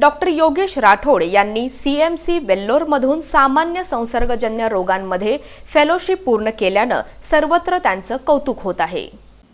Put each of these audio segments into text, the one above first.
Doctor Yogesh Rathod यांनी CMC वेल्लोरमधून सामान्य संसर्गजन्य रोगांमध्ये फेलोशिप पूर्ण केल्यानं सर्वत्र त्यांचं कौतुक होत आहे.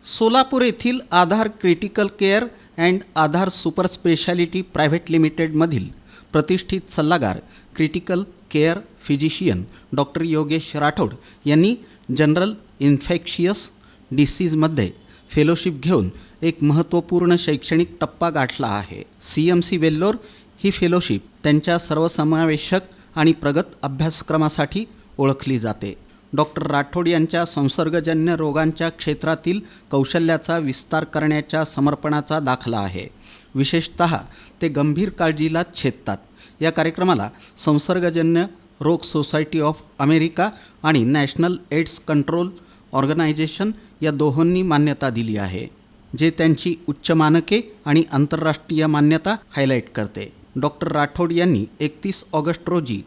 सोलापूर येथील Aadhar critical care and Aadhar super speciality private लिमिटेडमधील प्रतिष्ठित सल्लागार critical care physician doctor Yogesh Rathod यांनी जनरल इन्फेक्शियस डिसीजमध्ये फेलोशिप घेऊन एक महत्त्वपूर्ण शैक्षणिक टप्पा गाठला आहे. सी एम सी वेल्लोर ही फेलोशिप त्यांच्या सर्वसमावेशक आणि प्रगत अभ्यासक्रमासाठी ओळखली जाते. डॉक्टर राठोड यांच्या संसर्गजन्य रोगांच्या क्षेत्रातील कौशल्याचा विस्तार करण्याच्या समर्पणाचा दाखला आहे. विशेषत ते गंभीर काळजीला छेदतात. या कार्यक्रमाला संसर्गजन्य रोग सोसायटी ऑफ अमेरिका आणि नॅशनल एड्स कंट्रोल ऑर्गनायझेशन या दोहोंनी मान्यता दिली आहे जे त्यांची उच्च मानके आणि आंतरराष्ट्रीय मान्यता हायलाईट करते. डॉक्टर राठोड यांनी एकतीस ऑगस्ट रोजी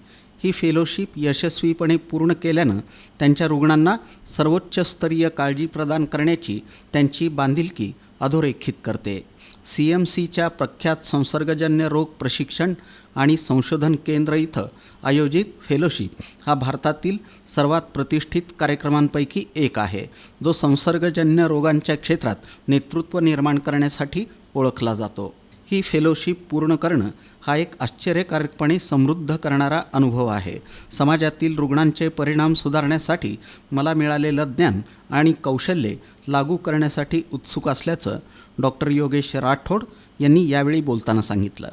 ही फेलोशिप यशस्वीपणे पूर्ण केल्यानं त्यांच्या रुग्णांना सर्वोच्च स्तरीय काळजी प्रदान करण्याची त्यांची बांधिलकी अधोरेखित करते. सी एम सीच्या प्रख्यात संसर्गजन्य रोग प्रशिक्षण आणि संशोधन केंद्र इथं आयोजित फेलोशिप हा भारतातील सर्वात प्रतिष्ठित कार्यक्रमांपैकी एक आहे. जो संसर्गजन्य रोगांच्या क्षेत्रात नेतृत्व निर्माण करण्यासाठी ओळखला जातो. ही फेलोशिप पूर्ण करणं हा एक आश्चर्यकारकपणे समृद्ध करणारा अनुभव आहे. समाजातील रुग्णांचे परिणाम सुधारण्यासाठी मला मिळालेलं ज्ञान आणि कौशल्ये लागू करण्यासाठी उत्सुक असल्याचं डॉक्टर योगेश राठोड यांनी यावेळी बोलताना सांगितलं.